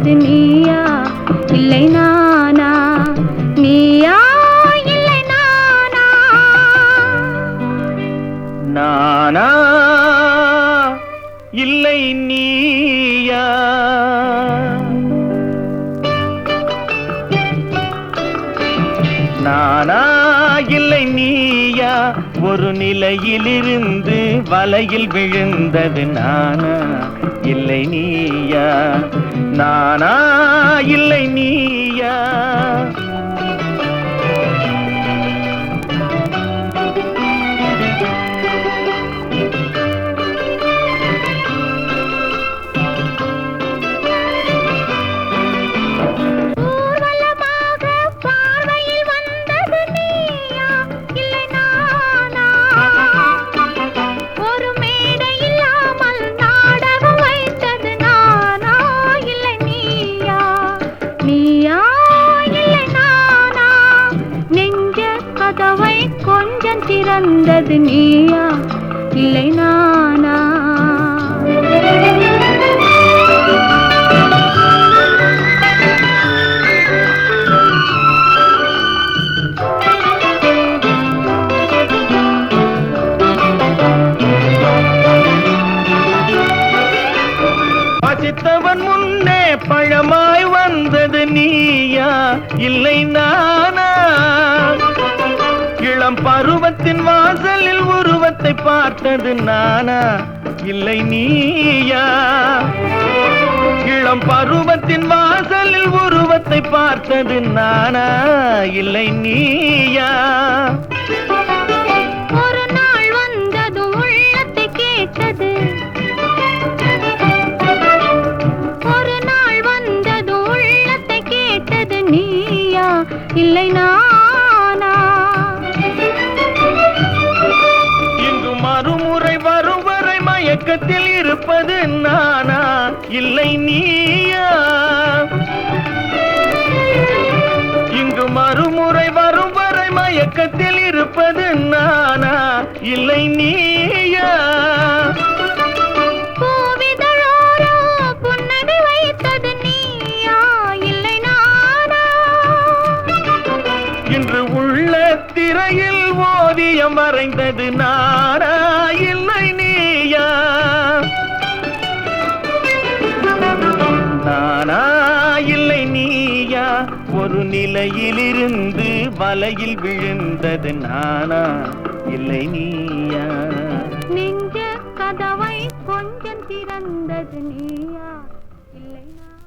அது நீயா? இல்லை நானா? நீயா? இல்லை நானா? நானா? இல்லை நீயா? நானா? இல்லை நீயா? ஒரு நிலையிலிருந்து வலையில் விழுந்தது நானா? இல்லை நீயா? நானா? இல்லை நீயா? வந்தது நீயா? இல்லை நானா? வாசித்தவன் முன்னே பழமாய் வந்தது நீயா? இல்லை நானா? இளம் பருவத்தின் வாசலில் உருவத்தை பார்த்தது நானா? இல்லை நீயா? இளம் பருவத்தின் வாசலில் உருவத்தை பார்த்தது நானா? இல்லை நீயா? ஒரு நாள் வந்தது உள்ளத்தை ஒரு நாள் வந்தது உள்ளத்தை கேட்டது நீயா? இல்லை நான் வரை மயக்கத்தில் இருப்பது நானா? இல்லை நீயா? இங்கு மறுமுறை வரும் வரை மயக்கத்தில் இருப்பது நானா? இல்லை நீயா? இன்று உள்ள திரையில் ஓவியம் வரைந்தது நானா? ஒரு நிலையிலிருந்து வலையில் விழுந்தது நானா? இல்லை நீயா? நெஞ்ச கதவை கொஞ்சம் திறந்தது நீயா? இல்லை நானா